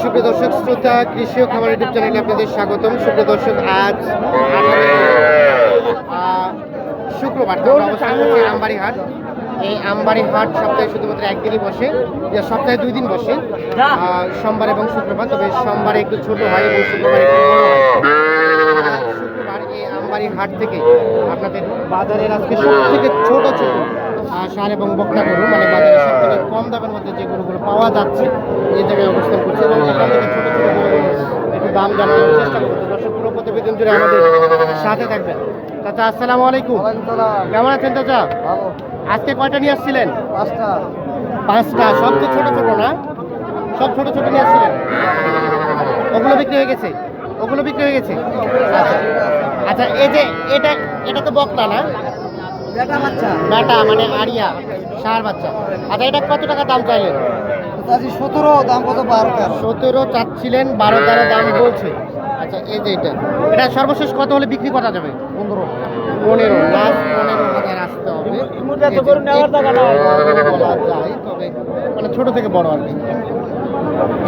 সুপ্রিয় দর্শক, শ্রোতা, কৃষি ও খাবার ইউটিউব চ্যানেলে আপনাদের স্বাগতম। সুপ্রিয় দর্শক, আজ শুক্রবার আমবাড়ি হাট এই আমবাড়ি হাট সপ্তাহে শুধুমাত্র একদিনই বসে সপ্তাহে দুই দিন বসে সোমবার এবং শুক্রবার। তবে সোমবারে একটু ছোট হয় এবং শুক্রবার একটু শুক্রবার এই আমবাড়ি হাট থেকে আপনাদের বাজারের আজকে সব থেকে ছোট ছোট সার এবং বকনা গরু মানে বাজারে সব থেকে কম দামের মধ্যে যে গরুগুলো পাওয়া যাচ্ছে এই জায়গায় অবস্থান করছে। এবং এখান থেকে ছোট ছোট গরু একটু দাম জানানোর চেষ্টা করছে দর্শক পুরো প্রতিবেদন জুড়ে আমাদের সাথে থাকবেন। চাচা আসসালামু আলাইকুম। কেমন আছেন চাচা? আজকে কয়টা নিয়ে আসছিলেন? পাঁচটা। পাঁচটা সব তো ছোট ছোট না? সব ছোট ছোট নিয়ে আসছিলেন? ওগুলো বিক্রি হয়ে গেছে? ওগুলো বিক্রি হয়ে গেছে? আচ্ছা এই যে এটা এটা তো বকনা না? বেটা মানে আরিয়া সার বাচ্চা। আচ্ছা এটা কত টাকা দাম চাইলেন সতেরো দাম কত? বারো তেরো। সতেরো চাচ্ছিলেন বারো তেরো দাম বলছে। আচ্ছা এই যে এটা। এটা সর্বশেষ কত হলে বিক্রি করা যাবে? পনেরো। পনেরো লাখ পনেরো হাজার আসতে হবে। তবে মানে ছোট থেকে বড় আর কি।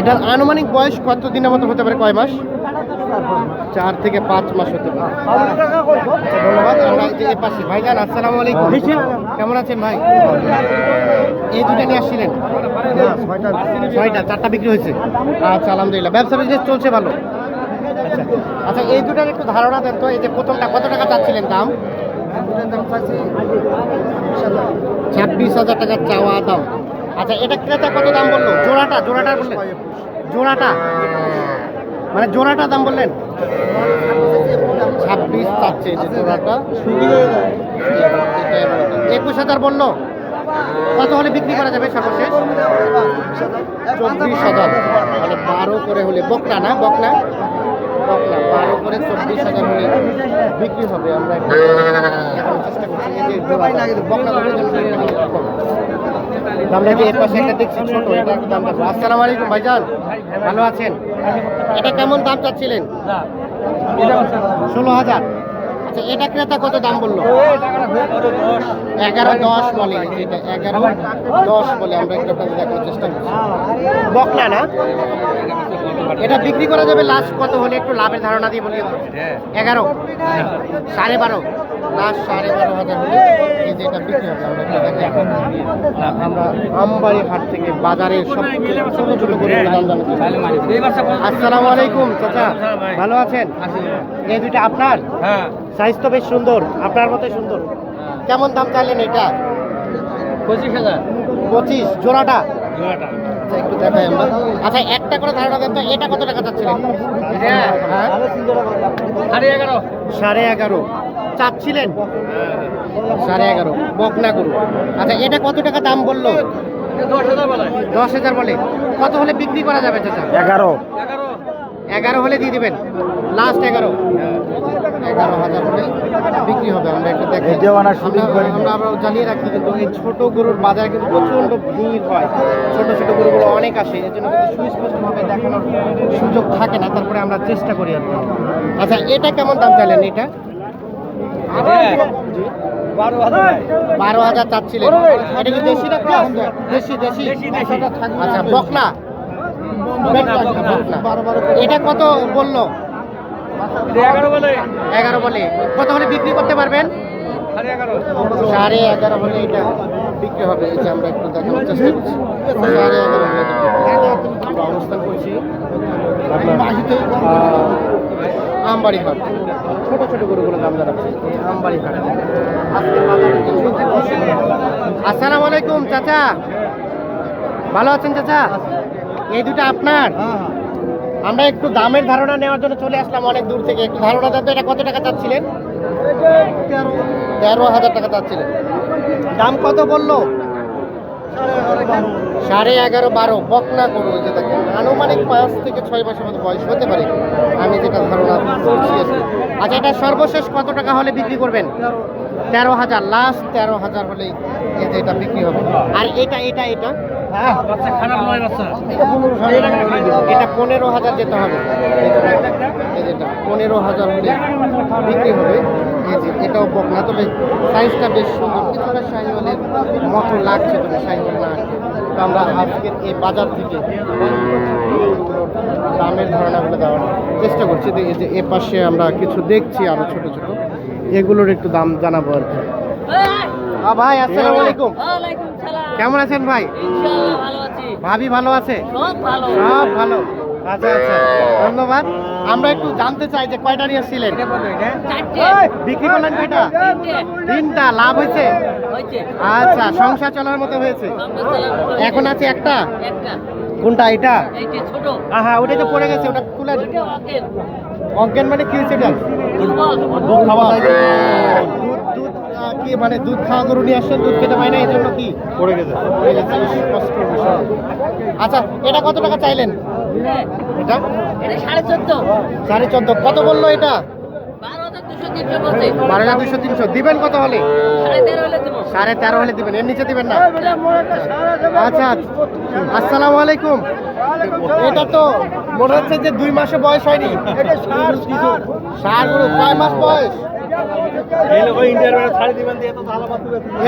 এটার আনুমানিক বয়স কত দিনের মতো হতে পারে? কয় মাস? চার থেকে পাঁচ মাস হতে পারে। ধন্যবাদ, আমরা যে এ পাশে। ভাইজান, আসসালামু আলাইকুম। কেমন আছেন ভাই? এই দুটা নিয়ে আসছিলেন? ছয়টা, চারটা বিক্রি হয়েছে? আচ্ছা আলহামদুলিল্লাহ। ব্যবসা বিজনেস চলছে ভালো। আচ্ছা আচ্ছা এই দুটার একটু ধারণা দেন তো। এই যে প্রথমটা, কত টাকা চাচ্ছিলেন দাম? ছাব্বিশ হাজার টাকার চাওয়া দাম। আচ্ছা এটা ক্রেতা কত দাম বলল? জোড়াটা জোড়াটা বললেন। জোড়াটা? মানে জোড়াটা দাম বললেন? ছাব্বিশ চাচ্ছে যে জোড়াটা। একুশ হাজার বলল। কত হলে বিক্রি করা যাবে সর্বশেষ? চব্বিশ হাজার। মানে বারো করে হলে বকনা না? বকনা? বকনা। বারো করে চব্বিশ হাজার হলে বিক্রি হবে। আমরা চেষ্টা করছি। এই যে জোড়াটা, বকনা গরুর জন্য রেটটা কিন্তু একটু কম। তো আমরা যে এর দাম রাখব ভাইজান, ভালো আছেন? এটা কেমন দাম চাচ্ছিলেন? ষোলো হাজার। আচ্ছা এটা ক্রেতা কত দাম বলল? এগারো দশ বলে এটা এগারো দশ বলে আমরা একটু দেখানোর চেষ্টা করছি। বকনা না? এটা বিক্রি করা যাবে লাস্ট কত হলে একটু লাভের ধারণা দিয়ে বলি এগারো। সাড়ে বারো। লাস্ট সাড়ে বারো হাজার হলে এই যে এটা বিক্রি হবে আমরা আমরা আমবাড়ি হাট থেকে বাজারের সব ছোট ছোট করে আসসালামু আলাইকুম চাচা। ভালো আছেন? এই দুইটা আপনার? হ্যাঁ। সাইজ তো বেশ সুন্দর আপনার মতো সুন্দর। কেমন দাম চাইলেন এটা? পঁচিশ হাজার। পঁচিশ জোড়াটা? জোড়াটা। আচ্ছা একটু দেখাই আমরা। আচ্ছা একটা করে ধারণা দেন তো এটা কত টাকা চাচ্ছিলেন? হ্যাঁ সাড়ে এগারো। সাড়ে এগারো। চাচ্ছিলেন? সাড়ে এগারো। বকনা করু আচ্ছা এটা কত টাকা দাম বলল? দশ হাজার বলে। দশ হাজার বলে। কত হলে বিক্রি করা যাবে চাচা? এগারো। এগারো। এগারো হলে দিয়ে দিবেন। লাস্ট এগারো। এগারো হাজার হলে বিক্রি হবে। আমরা একটু দেখি আমরা- আমরা জানিয়ে রাখি কিন্তু এই ছোট গরুর বাজারে কিন্তু প্রচণ্ড ভিড় হয়। ছোট ছোট গরুগুলো অনেক আসে এর জন্য কিন্তু সুস্পষ্টভাবে দেখানোর সুযোগ থাকে না। তারপরে আমরা চেষ্টা করি আর কি। আচ্ছা এটা কেমন দাম চাইলেন এটা? বারো হাজার বারো হাজার চাচ্ছিলেন। এটা কি দেশি না? দেশি দেশি। দেশি, দেশি। আচ্ছা বকনা। এটা কত বলল? এগারো বলে। কত হলে বিক্রি করতে পারবেন? সাড়ে এগারো। হলে এটা বিক্রি হবে। এই যে আমরা একটু দেখানোর চেষ্টা করছি। সাড়ে এগারো। আমরা অবস্থান করছি আমবাড়ি হাট ছোট ছোট গরুগুলো দাম এই আমবাড়ি হাট। আসসালামু আলাইকুম চাচা। ভালো আছেন চাচা? এই দুটো আপনার? আমরা একটু দামের ধারণা নেওয়ার জন্য চলে আসলাম অনেক দূর থেকে। একটু ধারণা দেন এটা কত টাকা চাচ্ছিলেন? তেরো হাজার টাকা চাচ্ছিলেন। দাম কত বলল? সাড়ে এগারো বারো। বকনা করো যে দেখেন আনুমানিক পাঁচ থেকে ছয় মাসের মতো বয়স হতে পারে। আমি যেটা ধারণা করছি আচ্ছা এটা সর্বশেষ কত টাকা হলে বিক্রি করবেন? তেরো হাজার। লাস্ট তেরো হাজার হলেই এটা বিক্রি হবে। আর এটা এটা এটা? বাচ্চা খারাপ নয় বাচ্চা। এটা পনেরো হাজার যেতে হবে। যেটা পনেরো হাজার হলে বিক্রি হবে। এটাও বকনা। তবে সাইজটা বেশ সুন্দর। কিছুটা শাহিওয়ালের মতো লাগছে তবে শাহিওয়াল না তো আমরা আজকের এই বাজার থেকে দামের ধারণাগুলো দেওয়ার চেষ্টা করছি। এই যে এ পাশে আমরা কিছু দেখছি আরও ছোট ছোট। এগুলোর একটু দাম জানাব আর কি। ভাই আসসালামু আলাইকুম। কেমন আছেন ভাই? ইনশাআল্লাহ ভালো আছি। ভাবি ভালো আছে? সব ভালো। আচ্ছা আচ্ছা ধন্যবাদ। আমরা একটু জানতে চাই যে কয়টা নিয়ে ছিলেন বিক্রি করলেন কয়টা? তিনটা। লাভ হয়েছে? হয়েছে। আচ্ছা সংসার চলার মতো হয়েছে? এখন আছে একটা? একটা। কোনটা এটা এই হ্যাঁ ওটাই তো পড়ে গেছে ওটা অকেল অজ্ঞান মানে কি হয়েছে এটা? দুধ খাওয়া। কি মানে দুধ খাওয়া গরু নিয়ে আসছেন? দুধ খেতে পায় না এই জন্য কি? পড়ে গেছে। পড়ে গেছে ইস, বিষয়। আচ্ছা এটা কত টাকা চাইলেন? এটা? এটা সাড়ে চোদ্দ। সাড়ে চোদ্দ কত বলল এটা? বারো হাজার দুশো তিনশো। দিবেন কত হলে? সাড়ে তেরো হলে দেবো সাড়ে তেরো হলে দিবেন। এর নিচে দিবেন না? আচ্ছা আসসালামু আলাইকুম। এটা তো মনে হচ্ছে যে দুই মাসে বয়স হয়নি। ষাট কয় মাস বয়স?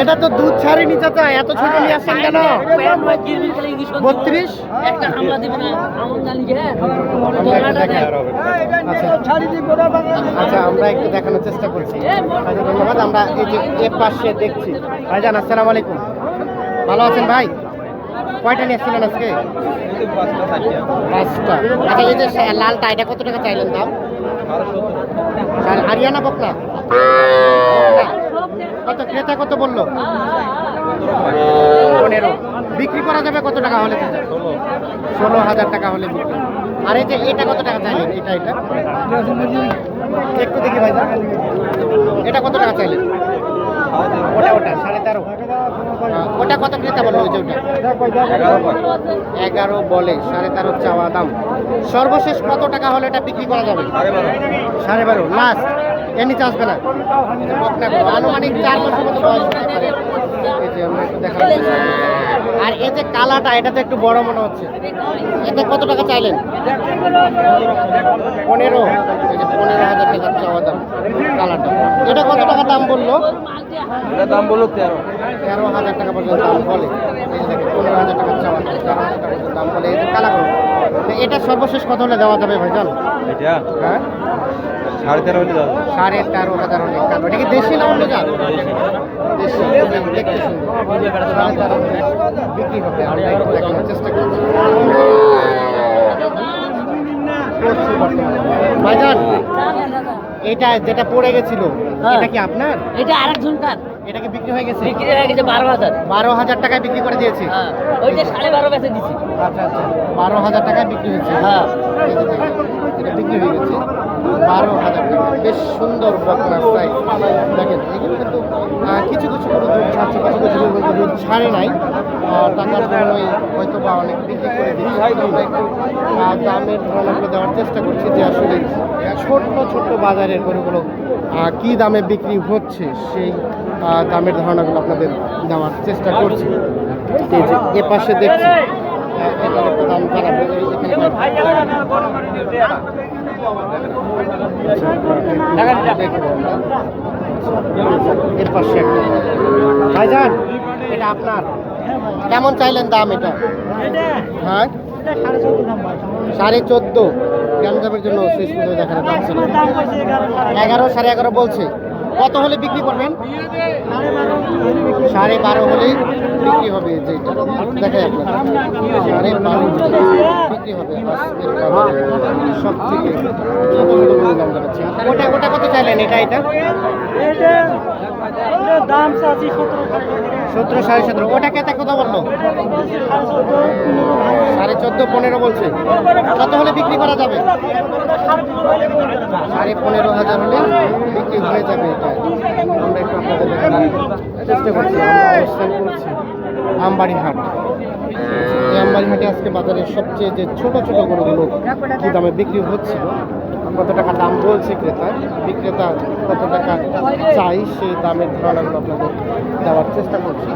এটা তো দুধ ছাড়েনি চাচা এত ছোট নিয়ে আসছেন কেন? হয়। বত্রিশ? একটা হামলা দিবে না আমন জানি যে আমরা একটু দোকানটা দেয়। দেখাই। আচ্ছা আচ্ছা আমরা একটু দেখানোর চেষ্টা করছি। ধন্যবাদ। আমরা এই যে এ পাশে দেখছি। ভাইজান আসসালামু আলাইকুম। ভালো আছেন ভাই? কয়টা নিয়ে এসেছিলেন আজকে? পাঁচটা। আচ্ছা এই যে লালটা এটা কত টাকা চাইলেন দাম? আর হারিয়ানা বকনা? কত ক্রেতা কত বলল? পনেরো। বিক্রি করা যাবে কত টাকা হলে ষোলো হাজার টাকা হলে বিক্রি। আর এই যে এটা কত টাকা চাইলেন? এটা এটা। একটু দেখি ভাই এটা কত টাকা চাইলেন? ওটা ওটা, সাড়ে তেরো। ওটা কত ক্রেতা বলল যে ওটা? এগারো বলে, সাড়ে তেরো চাওয়া দাম। সর্বশেষ কত টাকা হলে এটা বিক্রি করা যাবে? সাড়ে বারো। লাস্ট। এর নিচে আসবে না। আনুমানিক চার বছর মতো বয়স হতে পারে। এই যে আমরা একটু দেখানোর আর এই যে কালাটা এটা তো একটু বড় মনে হচ্ছে। এতে কত টাকা চাইলেন? পনেরো। এই যে পনেরো হাজার টাকা চাওয়া দাম কালারটা। এটা কত টাকা দাম বলল? দাম বলল তেরো। তেরো হাজার টাকা পর্যন্ত দাম বলে। এই যে দেখেন পনেরো হাজার টাকা চাওয়া দাম। তেরো হাজার টাকা দাম বলে। এই যে কালা গরু। এটা সর্বশেষ কত হলে দেওয়া যাবে ভাইজান এটা হ্যাঁ সাড়ে তেরো হলে যাবে সাড়ে তেরো হাজার অনেক কালো এটা কি দেশি না অন্য জাত দেশি দেখতে সুন্দর। সাড়ে তেরো হলে বিক্রি হবে আমরা একটু দেখানোর চেষ্টা করছি ভাইজান এটা যেটা পড়ে গেছিল হ্যাঁ। এটা কি আপনার এটা আরেকজনকার এটা কি বিক্রি হয়ে গেছে? বিক্রি হয়ে গেছে বারো হাজার। বারো হাজার টাকায় বিক্রি করে দিয়েছে? হ্যাঁ ওইটা সাড়ে বারো বেচে দিছি। আচ্ছা আচ্ছা। বারো হাজার টাকায় বিক্রি হয়েছে? হ্যাঁ। যে এটা বিক্রি হয়ে গেছে। বারো হাজার টাকা। বেশ সুন্দর বকনা প্রায় দেখেন এগুলো কিন্তু কিছু কিছু দুধ ছাড়ছে কিছু কিছু দুধ ছাড়ে নাই। টাকার জন্যই হয়তো বা অনেক বিক্রি করে দিচ্ছে। আমরা একটু আহ, দামের ধারণাগুলো দেওয়ার চেষ্টা করছি যে আসলে ছোট্ট ছোট্ট বাজারের গরুগুলো কি দামে বিক্রি হচ্ছে সেই দামের ধারণাগুলো আপনাদের দেওয়ার চেষ্টা করছি। এ পাশে দেখছি আহ, এটার একটু দাম আমরা। এর পাশে একটা ভাইজান এটা আপনার? কেমন চাইলেন দাম এটা? হ্যাঁ? সাড়ে চোদ্দ। কেন দামের জন্য শেষ পর্যন্ত দেখানো এগারো সাড়ে এগারো বলছে। কত হলে বিক্রি করবেন? সাড়ে বারো হলে বিক্রি হবে যেটা। আপনার সাড়ে বারো বিক্রি হবে। সব থেকে ওটা ওটা কত চাইলেন? এটা এটা দাম সতেরো সাড়ে সতেরো। ওটা কেতে কত বলল? সাড়ে চোদ্দ, পনেরো বলছে। কত হলে বিক্রি করা যাবে? সাড়ে পনেরো হাজার হলে বিক্রি হয়ে যাবে এটা। আমরা একটু আপনাদের আমবাড়ি হাট আমবাড়ি হাটে আজকে বাজারের সবচেয়ে যে ছোট ছোট গরুগুলো কি দামে বিক্রি হচ্ছিল কত টাকা দাম বলছে ক্রেতা? বিক্রেতা কত টাকা চাই সেই দামের ধারণাগুলো আপনাদের দেওয়ার চেষ্টা করছি।